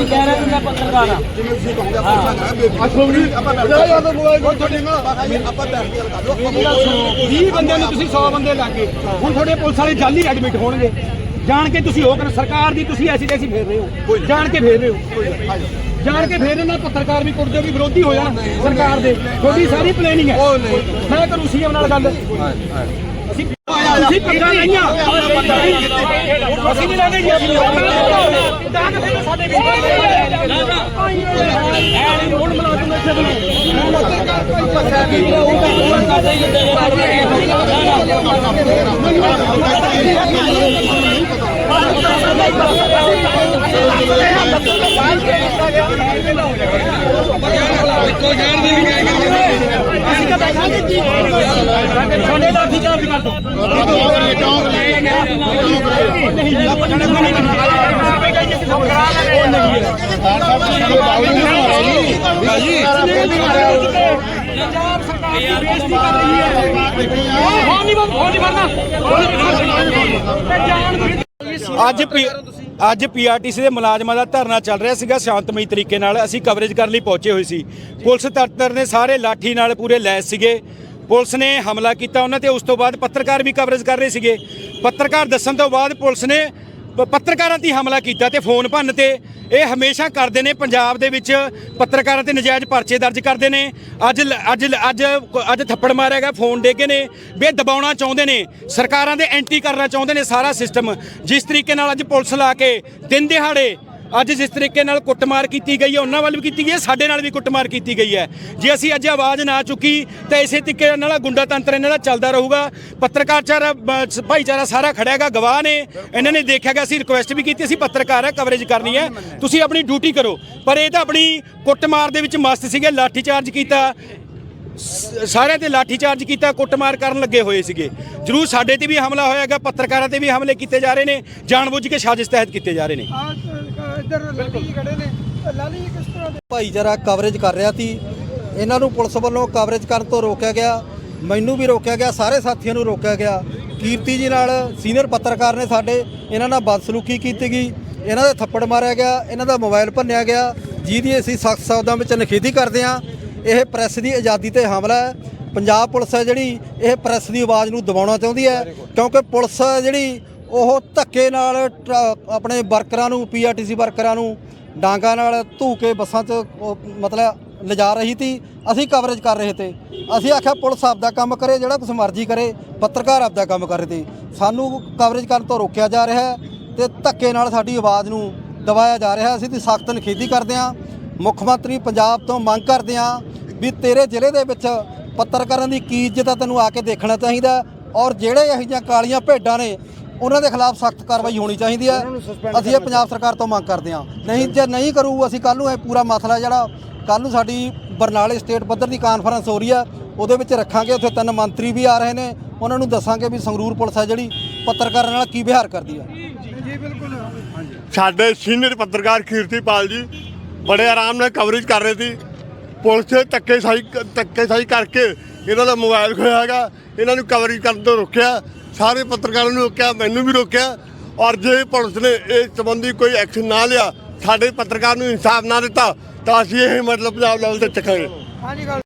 ਕਹਿ ਰਿਹਾ ਮੈਂ ਪੱਤਰਕਾਰ ਆ ਮੇਰਾ ਸੁਣੋ 20 ਬੰਦਿਆਂ ਨੂੰ ਤੁਸੀਂ 100 ਬੰਦੇ ਲਾਗੇ ਹੁਣ ਤੁਹਾਡੇ ਪੁਲਿਸ ਵਾਲੇ ਜਾਲੀ ਐਡਮਿਟ ਹੋਣਗੇ ਜਾਣ ਕੇ ਤੁਸੀਂ ਉਹ ਸਰਕਾਰ ਦੀ ਤੁਸੀਂ ਐਸੀ ਤੈਸੀ ਫੇਰ ਰਹੇ ਹੋ ਜਾਣ ਕੇ ਫੇਰ ਰਹੇ ਹੋ ਜਾਣ ਕੇ ਫੇਰ ਇਹਨਾਂ ਪੱਤਰਕਾਰ ਵੀ ਕੁੱਟਦੇ ਵੀ ਵਿਰੋਧੀ ਹੋ ਜਾਣ ਸਰਕਾਰ ਦੇ ਤੁਹਾਡੀ ਸਾਰੀ ਪਲੈਨਿੰਗ ਹੈ ਮੈਂ ਕਰੂੰ ਸੀਐਮ ਨਾਲ ਗੱਲ ਅਸੀਂ ਤੁਸੀਂ ਪੰਗਾ ਨਹੀਂ ਆ ਅਸੀਂ ਨਹੀਂ ਲੈਣੇ ਜੀ ਅਸੀਂ ਤਾਂ ਕਿ ਫਿਰ ਸਾਡੇ ਵੀ ਐ ਨਹੀਂ ਹੁਣ ਮੁਲਾਜ਼ਮ ਇੱਥੇ ਸਾਡੇ ਲਾਠੀ ਚਾਰਜ ਕਰ ਦੋ ਪੰਜਾਬ ਸਰਕਾਰ ਦੀ ਬੇਇੱਜ਼ਤੀ ਕਰ ਰਹੀ ਹੈ ਹੋ ਨਹੀਂ ਹੋ ਨਹੀਂ ਬਣਨਾ ਅੱਜ ਪੀ ਅੱਜ ਪੀਆਰਟੀਸੀ ਦੇ ਮੁਲਾਜ਼ਮਾਂ ਦਾ ਧਰਨਾ ਚੱਲ ਰਿਹਾ ਸੀਗਾ ਸ਼ਾਂਤਮਈ ਤਰੀਕੇ ਨਾਲ। ਅਸੀਂ ਕਵਰੇਜ ਕਰਨ ਲਈ ਪਹੁੰਚੇ ਹੋਏ ਸੀ। ਪੁਲਿਸ ਤੱਤਰ ਨੇ ਸਾਰੇ ਲਾਠੀ ਨਾਲ ਪੂਰੇ ਲੈਸ ਸੀਗੇ। ਪੁਲਿਸ ਨੇ ਹਮਲਾ ਕੀਤਾ ਉਹਨਾਂ ਤੇ ਉਸ ਤੋਂ ਬਾਅਦ ਪੱਤਰਕਾਰ ਵੀ ਕਵਰੇਜ ਕਰ ਰਹੇ ਸੀਗੇ। ਪੱਤਰਕਾਰ ਦੱਸਣ ਤੋਂ ਬਾਅਦ ਪੁਲਿਸ ਨੇ ਪੱਤਰਕਾਰਾਂ ਤੇ ਹਮਲਾ ਕੀਤਾ ਤੇ ਫੋਨ ਭੰਨ ਤੇ ਇਹ ਹਮੇਸ਼ਾ ਕਰਦੇ ਨੇ, ਪੰਜਾਬ ਦੇ ਵਿੱਚ ਪੱਤਰਕਾਰਾਂ ਤੇ ਨਜਾਇਜ਼ ਪਰਚੇ ਦਰਜ ਕਰਦੇ ਨੇ। ਅੱਜ ਲ- ਅੱਜ ਅੱਜ ਅੱਜ ਥੱਪੜ ਮਾਰਿਆ ਗਿਆ, ਫੋਨ ਡੇਗੇ ਨੇ, ਵੀ ਇਹ ਦਬਾਉਣਾ ਚਾਹੁੰਦੇ ਨੇ, ਸਰਕਾਰਾਂ ਦੇ ਐਂਟੀ ਕਰਨਾ ਚਾਹੁੰਦੇ ਨੇ ਸਾਰਾ ਸਿਸਟਮ ਜਿਸ ਤਰੀਕੇ ਨਾਲ ਅੱਜ ਪੁਲਿਸ ਲਾ ਕੇ ਦਿਨ ਦਿਹਾੜੇ ਅੱਜ ਜਿਸ ਤਰੀਕੇ ਨਾਲ ਕੁੱਟਮਾਰ ਕੀਤੀ ਗਈ ਹੈ, ਉਹਨਾਂ ਵੱਲ ਵੀ ਕੀਤੀ ਗਈ ਹੈ, ਸਾਡੇ ਨਾਲ ਵੀ ਕੁੱਟਮਾਰ ਕੀਤੀ ਗਈ ਹੈ। ਜੇ ਅਸੀਂ ਅੱਜ ਆਵਾਜ਼ ਨਾ ਚੁੱਕੀ, ਤਾਂ ਇਸੇ ਤਰੀਕੇ ਨਾਲ ਗੁੰਡਾ ਤੰਤਰ ਇਹਨਾਂ ਦਾ ਚੱਲਦਾ ਰਹੂਗਾ। ਪੱਤਰਕਾਰਚਾਰਾ ਬ- ਭਾਈਚਾਰਾ ਸਾਰਾ ਖੜਿਆ ਹੈਗਾ, ਗਵਾਹ ਨੇ। ਇਹਨਾਂ ਨੇ ਦੇਖਿਆ ਕਿ ਅਸੀਂ ਰਿਕੁਐਸਟ ਵੀ ਕੀਤੀ, ਅਸੀਂ ਪੱਤਰਕਾਰ ਹੈ ਕਵਰੇਜ ਕਰਨੀ ਹੈ। ਤੁਸੀਂ ਆਪਣੀ ਡਿਊਟੀ ਕਰੋ। ਪਰ ਇਹ ਤਾਂ ਆਪਣੀ ਕੁੱਟਮਾਰ ਦੇ ਵਿੱਚ ਮਸਤ ਸੀਗੇ ਲਾਠੀ ਚਾਰਜ ਕੀਤਾ। ਸਾਰਿਆਂ ਤੇ ਲਾਠੀ ਚਾਰਜ ਕੀਤਾ ਕੁੱਟਮਾਰ ਕਰਨ ਲੱਗੇ ਹੋਏ ਸੀਗੇ। ਜਰੂਰ ਸਾਡੇ ਤੇ ਵੀ ਹਮਲਾ ਹੋਇਆਗਾ ਪੱਤਰਕਾਰਾਂ ਤੇ ਵੀ ਹਮਲੇ ਕੀਤੇ ਜਾ ਰਹੇ ਨੇ ਜਾਣਬੁੱਝ ਕੇ ਸਾਜ਼ਿਸ਼ ਤਹਿਤ ਕੀਤੇ ਜਾ ਰਹੇ ਨੇ। ਭਾਈਚਾਰਾ ਕਵਰੇਜ ਕਰ ਰਿਹਾ ਸੀ। ਇਹਨਾਂ ਨੂੰ ਪੁਲਿਸ ਵੱਲੋਂ ਕਵਰੇਜ ਕਰਨ ਤੋਂ ਰੋਕਿਆ ਗਿਆ। ਮੈਨੂੰ ਵੀ ਰੋਕਿਆ ਗਿਆ ਸਾਰੇ ਸਾਥੀਆਂ ਨੂੰ ਰੋਕਿਆ ਗਿਆ। ਕੀਰਤੀ ਜੀ ਨਾਲ ਸੀਨੀਅਰ ਪੱਤਰਕਾਰ ਨੇ ਸਾਡੇ ਇਹਨਾਂ ਨਾਲ ਬਦਸਲੂਕੀ ਕੀਤੀ ਗਈ। ਇਹਨਾਂ ਦੇ ਥੱਪੜ ਮਾਰਿਆ ਗਿਆ ਇਹਨਾਂ ਦਾ ਮੋਬਾਈਲ ਭੰਨਿਆ ਗਿਆ। ਜਿਹਦੀ ਅਸੀਂ ਸਖਤ ਸ਼ਬਦਾਂ ਵਿੱਚ ਨਿਖੇਧੀ ਕਰਦੇ ਹਾਂ। ਇਹ ਪ੍ਰੈਸ ਦੀ ਆਜ਼ਾਦੀ ਤੇ ਹਮਲਾ ਹੈ। ਪੰਜਾਬ ਪੁਲਿਸ ਹੈ ਜਿਹੜੀ ਇਹ ਪ੍ਰੈਸ ਦੀ ਆਵਾਜ਼ ਨੂੰ ਦਬਾਉਣਾ ਚਾਹੁੰਦੀ ਹੈ ਕਿਉਂਕਿ ਪੁਲਿਸ ਜਿਹੜੀ ਉਹ ਧੱਕੇ ਨਾਲ ਆਪਣੇ ਵਰਕਰਾਂ ਨੂੰ ਪੀਆਰਟੀਸੀ ਵਰਕਰਾਂ ਨੂੰ ਡਾਂਗਾ ਨਾਲ ਧੂ ਕੇ ਬੱਸਾਂ 'ਚ ਮਤਲਬ ਲਿਜਾ ਰਹੀ ਸੀ। ਅਸੀਂ ਕਵਰੇਜ ਕਰ ਰਹੇ ਤੇ। ਅਸੀਂ ਆਖਿਆ ਪੁਲਿਸ ਆਪਦਾ ਕੰਮ ਕਰੇ ਜਿਹੜਾ ਕੁਛ ਮਰਜ਼ੀ ਕਰੇ ਪੱਤਰਕਾਰ ਆਪਦਾ ਕੰਮ ਕਰ ਰਹੇ ਤੇ। ਸਾਨੂੰ ਕਵਰੇਜ ਕਰਨ ਤੋਂ ਰੋਕਿਆ ਜਾ ਰਿਹਾ ਹੈ ਤੇ ਧੱਕੇ ਨਾਲ ਸਾਡੀ ਆਵਾਜ਼ ਨੂੰ ਦਬਾਇਆ ਜਾ ਰਿਹਾ ਅਸੀਂ ਤੇ ਸਖਤ ਨਿਖੇਧੀ ਕਰਦੇ ਹਾਂ। ਮੁੱਖ ਮੰਤਰੀ ਪੰਜਾਬ ਤੋਂ ਮੰਗ ਕਰਦੇ ਹਾਂ ਵੀ ਤੇਰੇ ਜ਼ਿਲ੍ਹੇ ਦੇ ਵਿੱਚ ਪੱਤਰਕਾਰਾਂ ਦੀ ਕੀ ਇੱਜ਼ਤ ਆ ਤੈਨੂੰ ਆ ਕੇ ਦੇਖਣਾ ਚਾਹੀਦਾ ਔਰ ਜਿਹੜੇ ਇਹੋ ਜਿਹੀਆਂ ਕਾਲੀਆਂ ਭੇਡਾਂ ਨੇ ਉਹਨਾਂ ਦੇ ਖਿਲਾਫ ਸਖਤ ਕਾਰਵਾਈ ਹੋਣੀ ਚਾਹੀਦੀ ਹੈ ਅਸੀਂ ਇਹ ਪੰਜਾਬ ਸਰਕਾਰ ਤੋਂ ਮੰਗ ਕਰਦੇ ਹਾਂ। ਨਹੀਂ ਜੇ ਨਹੀਂ ਕਰੂ ਅਸੀਂ ਕੱਲ ਨੂੰ ਇਹ ਪੂਰਾ ਮਸਲਾ ਜਿਹੜਾ ਕੱਲ ਨੂੰ ਸਾਡੀ ਬਰਨਾਲੇ ਸਟੇਟ ਪੱਧਰ ਦੀ ਕਾਨਫਰੰਸ ਹੋ ਰਹੀ ਆ ਉਹਦੇ ਵਿੱਚ ਰੱਖਾਂਗੇ। ਉੱਥੇ ਤਿੰਨ ਮੰਤਰੀ ਵੀ ਆ ਰਹੇ ਨੇ। ਉਹਨਾਂ ਨੂੰ ਦੱਸਾਂਗੇ ਵੀ ਸੰਗਰੂਰ ਪੁਲਿਸ ਹੈ ਜਿਹੜੀ ਪੱਤਰਕਾਰਾਂ ਨਾਲ ਕੀ ਵਿਹਾਰ ਕਰਦੀ ਹੈ ਸਾਡੇ ਸੀਨੀਅਰ ਪੱਤਰਕਾਰ ਕੀਰਤੀਪਾਲ ਜੀ ਬੜੇ ਆਰਾਮ ਨਾਲ ਕਵਰੇਜ ਕਰ ਰਹੇ ਸੀ। ਪੁਲਿਸ ਨੇ ਧੱਕੇਸ਼ਾਹੀ ਸਾਈ ਕਰਕੇ ਇਹਨਾਂ ਦਾ ਮੋਬਾਈਲ ਖੋਇਆ ਹੈਗਾ। ਇਹਨਾਂ ਨੂੰ ਕਵਰੇਜ ਕਰਨ ਤੋਂ ਰੋਕਿਆ। ਸਾਰੇ ਪੱਤਰਕਾਰਾਂ ਨੂੰ ਰੋਕਿਆ, ਮੈਨੂੰ ਵੀ ਰੋਕਿਆ। ਔਰ ਜੇ ਪੁਲਿਸ ਨੇ ਇਸ ਸੰਬੰਧੀ ਕੋਈ ਐਕਸ਼ਨ ਨਾ ਲਿਆ, ਸਾਡੇ ਪੱਤਰਕਾਰ ਨੂੰ ਇਨਸਾਫ ਨਾ ਦਿੱਤਾ, ਤਾਂ ਅਸੀਂ ਇਹ ਮਤਲਬ ਪੰਜਾਬ ਲੈਵਲ ਤੇ ਚੱਕਾਂਗੇ।